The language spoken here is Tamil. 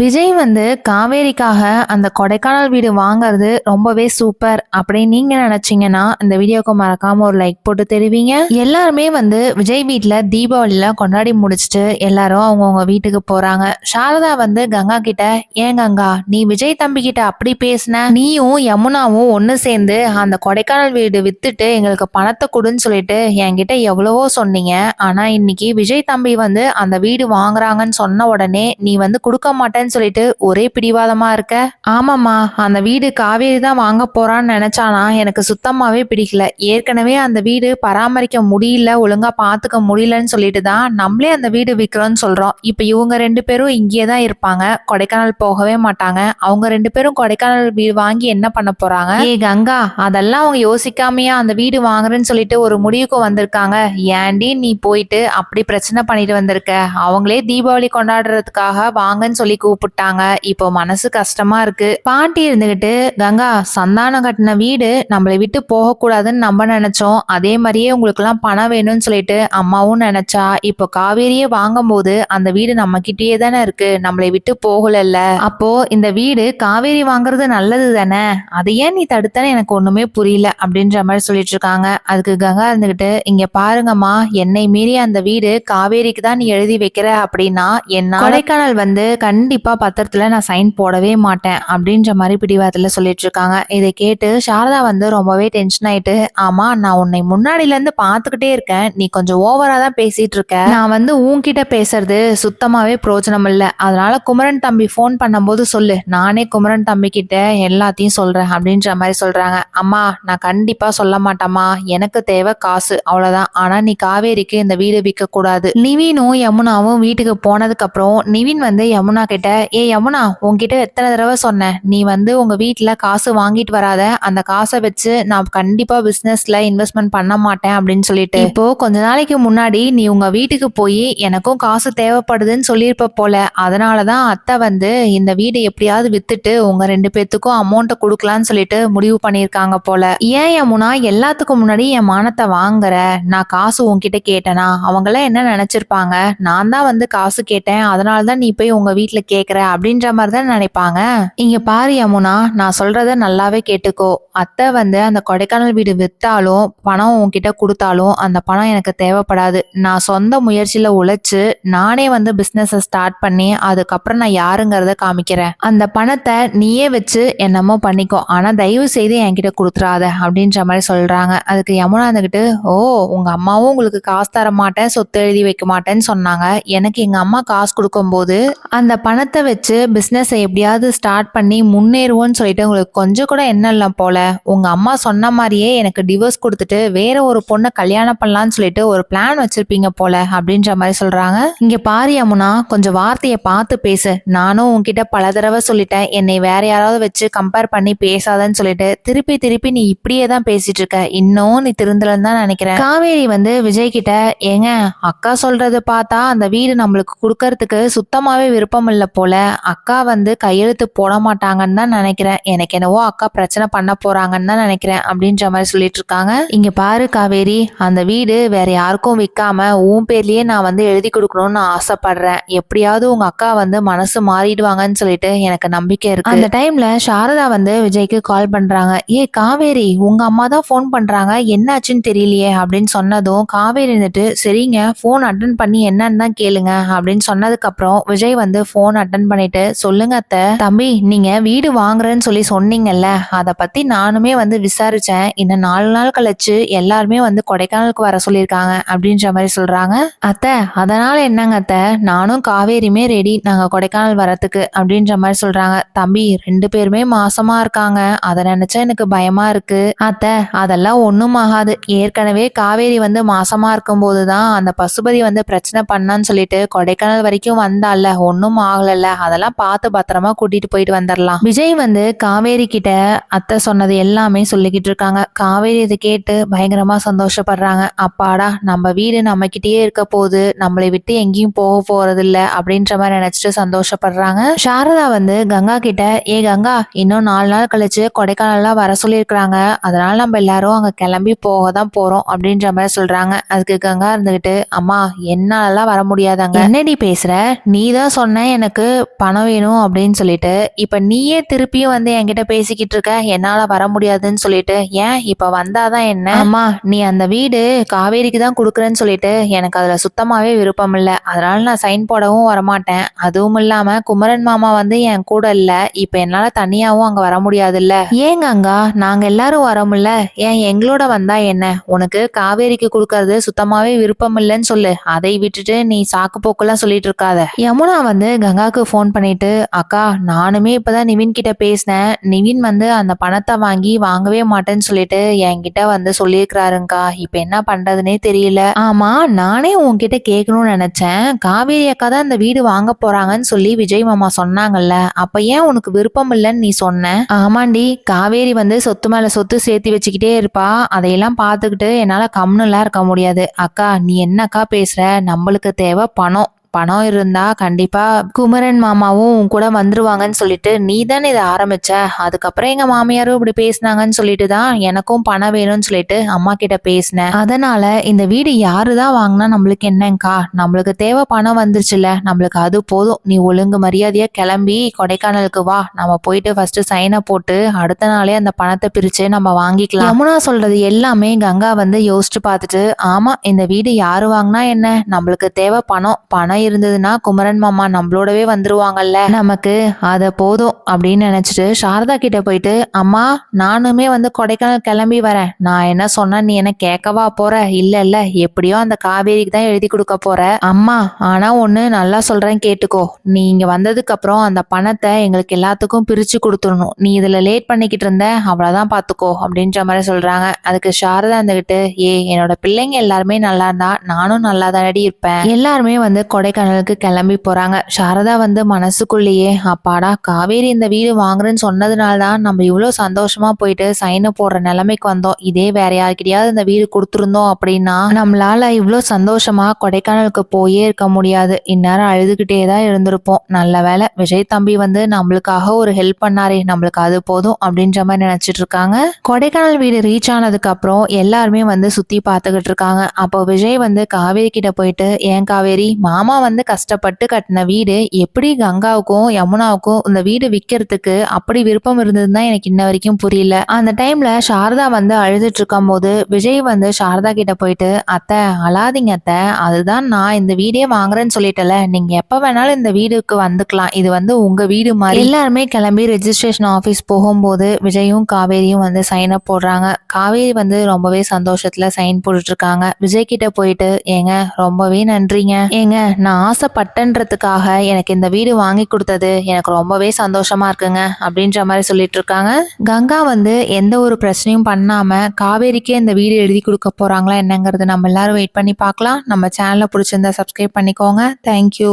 விஜய் வந்து காவேரிக்காக அந்த கொடைக்கானல் வீடு வாங்குறது ரொம்பவே சூப்பர். அப்படின்னு நீங்க நினைச்சீங்கன்னா இந்த வீடியோக்கு மறக்காம ஒரு லைக் போட்டு தெரிவிங்க. எல்லாருமே வந்து விஜய் வீட்டுல தீபாவளிலாம் கொண்டாடி முடிச்சுட்டு எல்லாரும் அவங்கவுங்க வீட்டுக்கு போறாங்க. சாரதா வந்து கங்கா கிட்ட ஏன் கங்கா நீ விஜய் தம்பி கிட்ட அப்படி பேசின? நீயும் யமுனாவும் ஒன்னு சேர்ந்து அந்த கொடைக்கானல் வீடு வித்துட்டு எங்களுக்கு பணத்தை கொடுன்னு சொல்லிட்டு என்கிட்ட எவ்வளவோ சொன்னீங்க. ஆனா இன்னைக்கு விஜய் தம்பி வந்து அந்த வீடு வாங்குறாங்கன்னு சொன்ன உடனே நீ வந்து கொடுக்க மாட்டேன் மாட்டேன்னு சொல்லிட்டு ஒரே பிடிவாதமா இருக்க? ஆமாம்மா அந்த வீடு காவேரி தான் வாங்க போறான்னு நினைச்சானா எனக்கு சுத்தமாவே பிடிக்கல. ஏற்கனவே அந்த வீடு பராமரிக்க முடியல ஒழுங்கா பாத்துக்க முடியலன்னு சொல்லிட்டு தான் நம்மளே அந்த வீடு விற்கிறோம்னு சொல்றோம். இப்ப இவங்க ரெண்டு பேரும் இங்கேயே தான் இருப்பாங்க. கொடைக்கானல் போகவே மாட்டாங்க. அவங்க ரெண்டு பேரும் கொடைக்கானல் வீடு வாங்கி என்ன பண்ண போறாங்க? ஏ கங்கா அதெல்லாம் அவங்க யோசிக்காமையா அந்த வீடு வாங்குறேன்னு சொல்லிட்டு ஒரு முடிவுக்கு வந்திருக்காங்க. ஏன்டி நீ போயிட்டு அப்படி பிரச்சனை பண்ணிட்டு வந்திருக்க? அவங்களே தீபாவளி கொண்டாடுறதுக்காக வாங்கன்னு சொல்லி கூப்பிட்டாங்க. இப்போ மனசு கஷ்டமா இருக்கு. பாட்டி இருந்துகிட்டு கங்கா சந்தானம் கட்டின வீடு நம்மளை விட்டு போகக்கூடாதுன்னு நம்ம நினைச்சோம். அதே மாதிரியே உங்களுக்கு எல்லாம் பணம் வேணும்னு சொல்லிட்டு அம்மாவும் நினைச்சா இப்போ காவேரியே வாங்கும் போது அந்த வீடு நம்ம கிட்டேயே தானே இருக்கு. நம்மளை விட்டு போகலல்ல. அப்போ இந்த வீடு காவேரி வாங்குறது நல்லது தானே? அதை ஏன் நீ தடுத்தன்னு எனக்கு ஒண்ணுமே புரியல. அப்படின்ற மாதிரி சொல்லிட்டு இருக்காங்க. அதுக்கு கங்கா இருந்துகிட்டு இங்க பாருங்கம்மா என்னை மீறி அந்த வீடு காவேரிக்கு தான் நீ எழுதி வைக்கிற அப்படின்னா என் கொடைக்கானல் வந்து கண்டிப்பா கண்டிப்பாக பத்திரத்தில் நான் சைன் போடவே மாட்டேன் அப்படின்ற மாதிரி பிடிவாதத்தில் சொல்லிட்டு இருக்காங்க. இதை கேட்டு சாரதா வந்து ரொம்பவே டென்ஷன் ஆயிட்டு ஆமா நான் உன்னை முன்னாடியிலேருந்து பார்த்துக்கிட்டே இருக்கேன். நீ கொஞ்சம் ஓவரா தான் பேசிட்டு இருக்க. நான் வந்து உன்கிட்ட பேசுறது சுத்தமாவே பிரோஜனம் இல்லை. அதனால குமரன் தம்பி ஃபோன் பண்ணும்போது சொல்லு. நானே குமரன் தம்பி கிட்ட எல்லாத்தையும் சொல்றேன் அப்படின்ற மாதிரி சொல்றாங்க. அம்மா நான் கண்டிப்பா சொல்ல மாட்டேம்மா. எனக்கு தேவை காசு அவ்வளவுதான். ஆனா நீ காவேரிக்கு இந்த வீடு விற்க கூடாது நிவினும் யமுனாவும் வீட்டுக்கு போனதுக்கு அப்புறம் நிவின் வந்து யமுனா கிட்ட ஏ யமுனா உன்கிட்ட எத்தனை தடவை சொன்னேன்? நீ வந்து உங்க வீட்டில் காசு வாங்கிட்டு வராத. அந்த காசை வச்சு நான் கண்டிப்பா பிசினஸ்ல இன்வெஸ்ட்மெண்ட் பண்ண மாட்டேன் அப்படின்னு சொல்லிட்டு. இப்போ கொஞ்ச நாளைக்கு முன்னாடி நீ உங்க வீட்டுக்கு போய் எனக்கும் காசு தேவைப்படுதுன்னு சொல்லியிருப்ப போல. அதனாலதான் அத்தை வந்து இந்த வீடு எப்படியாவது வித்துட்டு உங்க ரெண்டு பேத்துக்கும் அமௌண்ட்டை கொடுக்கலான்னு சொல்லிட்டு முடிவு பண்ணியிருக்காங்க போல. ஏன் யமுனா எல்லாத்துக்கும் முன்னாடி என் மானத்தை வாங்குற? நான் காசு உன்கிட்ட கேட்டேனா? அவங்களாம் என்ன நினைச்சிருப்பாங்க? நான் தான் வந்து காசு கேட்டேன். அதனால தான் நீ போய் உங்க வீட்ல கேட்குறேன் அப்படின்ற மாதிரி தான் நினைப்பாங்க? இங்க பாரு யமுனா நான் சொல்றத நல்லாவே கேட்டுக்கோ. அத்தை வந்து அந்த கொடைக்கானல் வீடு வித்தாலும் பணம் உன்கிட்ட கொடுத்தாலும் அந்த பணம் எனக்கு தேவைப்படாது. நான் சொந்த முயற்சியில உழைச்சு நானே வந்து பிசினஸ் ஸ்டார்ட் பண்ணி அதுக்கப்புறம் நான் யாருங்கிறத காமிக்கிறேன். அந்த பணத்தை நீயே வச்சு என்னமோ பண்ணிக்கோ. ஆனா தயவு செய்து என்கிட்ட கொடுத்துறாத அப்படின்ற மாதிரி சொல்றாங்க. அதுக்கு யமுனா இருந்துகிட்டு ஓ உங்க அம்மாவும் உங்களுக்கு காசு தர மாட்டேன் சொத்து எழுதி வைக்க மாட்டேன்னு சொன்னாங்க. எனக்கு எங்க அம்மா காசு கொடுக்கும்போது அந்த பணம் பணத்தை வச்சு பிஸ்னஸை எப்படியாவது ஸ்டார்ட் பண்ணி முன்னேறுவோன்னு சொல்லிட்டு உங்களுக்கு கொஞ்சம் கூட என்ன இல்லை போல. உங்க அம்மா சொன்ன மாதிரியே எனக்கு டிவோர்ஸ் கொடுத்துட்டு வேற ஒரு பொண்ணை கல்யாணம் பண்ணலான்னு சொல்லிட்டு ஒரு பிளான் வச்சிருப்பீங்க போல அப்படின்ற மாதிரி சொல்றாங்க. இங்க பாரு யமுனா கொஞ்சம் வார்த்தையை பார்த்து பேசு. நானும் உன்கிட்ட பல தடவை சொல்லிட்டேன். என்னை வேற யாராவது வச்சு கம்பேர் பண்ணி பேசாதன்னு சொல்லிட்டு திருப்பி திருப்பி நீ இப்படியே தான் பேசிட்டு இருக்க. இன்னும் நீ திருந்தலன்னு தான் நினைக்கிறேன். காவேரி வந்து விஜய் கிட்ட ஏங்க அக்கா சொல்றது பார்த்தா அந்த வீடு நம்மளுக்கு கொடுக்கறதுக்கு சுத்தமாவே விருப்பம் இல்லை போல அக்கா வந்து கையெழுத்து போட மாட்டாங்கன்னு தான் நினைக்கிறேன். எனக்கு என்னவோ அக்கா பிரச்சனை பண்ண போறாங்கன்னு தான் நினைக்கிறேன் அப்படின்ற மாதிரி சொல்லிட்டு இருக்காங்க. இங்க பாரு காவேரி அந்த வீடு வேற யாருக்கும் விற்காம உன் பேர்லயே நான் வந்து எழுதி கொடுக்கணும்னு நான் ஆசைப்படுறேன். எப்படியாவது உங்க அக்கா வந்து மனசு மாறிடுவாங்கன்னு சொல்லிட்டு எனக்கு நம்பிக்கை இருக்கு. அந்த டைம்ல சாரதா வந்து விஜய்க்கு கால் பண்றாங்க. ஏ காவேரி உங்க அம்மா தான் ஃபோன் பண்றாங்க. என்னாச்சுன்னு தெரியலையே? அப்படின்னு சொன்னதும் காவேரி இருந்துட்டு சரிங்க ஃபோன் அட்டன் பண்ணி என்னன்னு தான் கேளுங்க. அப்படின்னு சொன்னதுக்கு அப்புறம் விஜய் வந்து ஃபோன் அட்டன் பண்ணிட்டு சொல்லுங்க அத்தை தம்பி நீங்க வீடு வாங்குறேன்னு சொல்லி சொன்னீங்கல்ல அதை பத்தி நானுமே வந்து விசாரிச்சேன். இன்னும் நாலு நாள் கழிச்சு எல்லாருமே வந்து கொடைக்கானலுக்கு வர சொல்லியிருக்காங்க அப்படின்ற மாதிரி சொல்றாங்க. அத்தை அதனால என்னங்க அத்தை நானும் காவேரியுமே ரெடி நாங்க கொடைக்கானல் வரத்துக்கு அப்படின்ற மாதிரி சொல்றாங்க. தம்பி ரெண்டு பேருமே மாசமா இருக்காங்க அதை நினைச்சா எனக்கு பயமா இருக்கு. அத்தை அதெல்லாம் ஒன்றும் ஆகாது. ஏற்கனவே காவேரி வந்து மாசமா இருக்கும்போது தான் அந்த பசுபதி வந்து பிரச்சனை பண்ணான்னு சொல்லிட்டு கொடைக்கானல் வரைக்கும் வந்தால ஒன்றும் ஆகலல்ல அதெல்லாம் பார்த்து பத்திரமா கூட்டிட்டு போயிட்டு வந்துடலாம் விஜய் வந்து காவேரி கிட்ட அத்தை சொன்னது எல்லாமே சொல்லிக்கிட்டு இருக்காங்க. காவேரி இதை கேட்டு பயங்கரமா சந்தோஷப்படுறாங்க. அப்பாடா நம்ம வீடு நம்ம கிட்டயே இருக்க போது நம்மளை விட்டு எங்கேயும் போக போறது இல்ல அப்படின்ற மாதிரி நினைச்சிட்டு சந்தோஷப்படுறாங்க. சாரதா வந்து கங்கா கிட்ட ஏ கங்கா இன்னும் நாலு நாள் கழிச்சு கொடைக்கானல்லாம் வர சொல்லியிருக்கிறாங்க. அதனால நம்ம எல்லாரும் அங்க கிளம்பி போக தான் போறோம் அப்படின்ற மாதிரி சொல்றாங்க. அதுக்கு கங்கா இருந்துகிட்டு அம்மா என்னாலலாம் வர முடியாதாங்க. என்னடி பேசுற? நீ தான் சொன்ன எனக்கு உனக்கு பணம் வேணும் அப்படின்னு சொல்லிட்டு இப்ப நீயே திருப்பியும் வந்து என்கிட்ட பேசிக்கிட்டு இருக்க என்னால வர முடியாதுன்னு சொல்லிட்டு ஏன் இப்ப வந்தாதான் என்ன? அம்மா நீ அந்த வீடு காவேரிக்கு தான் கொடுக்குறேன்னு சொல்லிட்டு எனக்கு அதுல சுத்தமாவே விருப்பம் இல்ல. அதனால நான் சைன் போடவும் வரமாட்டேன். அதுவும் இல்லாம குமரன் மாமா வந்து என் கூட இல்ல. இப்ப என்னால தனியாவும் அங்க வர முடியாதுல்ல. ஏங்க அங்கா? நாங்க எல்லாரும் வரோம்ல. ஏன் எங்களோட வந்தா என்ன? உனக்கு காவேரிக்கு கொடுக்கறது சுத்தமாவே விருப்பம் இல்லைன்னு சொல்லு. அதை விட்டுட்டு நீ சாக்கு போக்கெல்லாம் சொல்லிட்டு இருக்காத. யமுனா வந்து அக்காவுக்கு ஃபோன் பண்ணிட்டு அக்கா நானுமே இப்போதான் நிவின் கிட்ட பேசினேன். நிவின் வந்து அந்த பணத்தை வாங்கி வாங்கவே மாட்டேன்னு சொல்லிட்டு என்கிட்ட வந்து சொல்லியிருக்கிறாருங்கக்கா இப்போ என்ன பண்றதுனே தெரியல. ஆமா நானே உன்கிட்ட கேட்கணும்னு நினைச்சேன். காவேரி அக்கா தான் இந்த வீடு வாங்க போறாங்கன்னு சொல்லி விஜய் மாமா சொன்னாங்கல்ல. அப்ப ஏன் உனக்கு விருப்பம் இல்லைன்னு நீ சொன்ன? ஆமாண்டி காவேரி வந்து சொத்து மேல சொத்து சேர்த்து வச்சுக்கிட்டே இருப்பா. அதையெல்லாம் பார்த்துக்கிட்டு என்னால கம்னுலாம் இருக்க முடியாது. அக்கா நீ என்னக்கா பேசுற? நம்மளுக்கு தேவை பணம். பணம் இருந்தா கண்டிப்பா குமரன் மாமாவும் உன் கூட வந்துருவாங்கன்னு சொல்லிட்டு நீ தானே இதை ஆரம்பிச்ச? அதுக்கப்புறம் எங்க மாமியாரும் இப்படி பேசினாங்கன்னு சொல்லிட்டு தான் எனக்கும் பணம் வேணும்னு சொல்லிட்டு அம்மா கிட்ட பேசினேன் அதனால இந்த வீடு யாரு தான் வாங்கினா நம்மளுக்கு என்னங்கக்கா நம்மளுக்கு தேவை பணம் வந்துருச்சுல நம்மளுக்கு அது போதும். நீ ஒழுங்கு மரியாதையா கிளம்பி கொடைக்கானலுக்கு வா. நம்ம போயிட்டு ஃபர்ஸ்ட் சைனை போட்டு அடுத்த நாளே அந்த பணத்தை பிரிச்சு நம்ம வாங்கிக்கலாம். யமுனா சொல்றது எல்லாமே கங்கா வந்து யோசிச்சு பார்த்துட்டு ஆமா இந்த வீடு யாரு வாங்கினா என்ன? நம்மளுக்கு தேவை பணம். பணம் இருந்ததுன்னா குமரன் மாமா நம்மளோடவே வந்துருவாங்கல்ல. நமக்கு அத போதும் அப்படின்னு நினைச்சிட்டு சாரதா கிட்ட போயிட்டு அம்மா நானுமே வந்து கொடைக்கானல் கிளம்பி வரேன். நான் என்ன சொன்னா நீ என்ன கேட்கவா போற? இல்ல இல்ல. எப்படியோ அந்த காவேரிக்கு தான் எழுதி கொடுக்க போற. அம்மா ஆனா ஒண்ணு நல்லா சொல்றேன் கேட்டுக்கோ. நீ இங்க வந்ததுக்கு அப்புறம் அந்த பணத்தை எங்களுக்கு எல்லாத்துக்கும் பிரிச்சு கொடுத்துடணும். நீ இதுல லேட் பண்ணிக்கிட்டு இருந்த அவ்வளவுதான் பாத்துக்கோ அப்படின்ற மாதிரி சொல்றாங்க. அதுக்கு சாரதா இருந்துகிட்டு ஏ என்னோட பிள்ளைங்க எல்லாருமே நல்லா இருந்தா நானும் நல்லா தானடி இருப்பேன். எல்லாருமே வந்து கொடைக்கானலுக்கு கிளம்பி போறாங்க. சாரதா வந்து மனசுக்குள்ளேயே அப்பாடா காவேரி இந்த வீடு வாங்குறேன்னு சொன்னதுனால தான் நம்ம இவ்வளோ சந்தோஷமா போயிட்டு சைனை போடுற நிலைமைக்கு வந்தோம். இதே வேற யாருக்கிட்டையாவது இந்த வீடு கொடுத்துருந்தோம் அப்படின்னா நம்மளால இவ்வளோ சந்தோஷமா கொடைக்கானலுக்கு போயே இருக்க முடியாது. இந்நேரம் அழுதுகிட்டே தான் இருந்திருப்போம். நல்ல வேலை விஜய் தம்பி வந்து நம்மளுக்காக ஒரு ஹெல்ப் பண்ணாரே நம்மளுக்கு அது போதும் அப்படின்ற மாதிரி நினைச்சிட்டு இருக்காங்க. கொடைக்கானல் வீடு ரீச் ஆனதுக்கு அப்புறம் எல்லாருமே வந்து சுத்தி பார்த்துக்கிட்டு இருக்காங்க. அப்போ விஜய் வந்து காவேரி கிட்ட போயிட்டு ஏன் காவேரி மாமா வந்து கஷ்டப்பட்டு கட்டின வீடு எப்படி கங்காவுக்கும் யமுனாவுக்கும் இந்த வீடு விற்கிறதுக்கு அப்படி விருப்பம் இருந்ததுன்னா எனக்கு இன்ன வரைக்கும் புரியல. அந்த டைம்ல சாரதா வந்து அழுதுட்டு இருக்கும் போது விஜய் வந்து சாரதா கிட்ட போயிட்டு அத்தை அழாதீங்க அத்தை. அதுதான் நான் இந்த வீடே வாங்குறேன்னு சொல்லிட்டல நீங்க எப்ப வேணாலும் இந்த வீடுக்கு வந்துக்கலாம். இது வந்து உங்க வீடு மாதிரி. எல்லாருமே கிளம்பி ரெஜிஸ்ட்ரேஷன் ஆஃபீஸ் போகும்போது விஜயும் காவேரியும் வந்து சைன் அப் போடுறாங்க. காவேரி வந்து ரொம்பவே சந்தோஷத்துல சைன் போட்டுட்டு இருக்காங்க. விஜய் கிட்ட போயிட்டு ஏங்க ரொம்பவே நன்றிங்க. ஏங்க நான் நான் ஆசைப்பட்டன்றதுக்காக எனக்கு இந்த வீடு வாங்கி கொடுத்தது எனக்கு ரொம்பவே சந்தோஷமா இருக்குங்க அப்படின்ற மாதிரி சொல்லிட்டு இருக்காங்க. கங்கா வந்து எந்த ஒரு பிரச்சனையும் பண்ணாம காவேரிக்கே இந்த வீடு எழுதி கொடுக்க போறாங்களா என்னங்கிறது நம்ம எல்லாரும் வெயிட் பண்ணி பார்க்கலாம். நம்ம சேனலை பிடிச்சிருந்தா சப்ஸ்கிரைப் பண்ணிக்கோங்க. தேங்க்யூ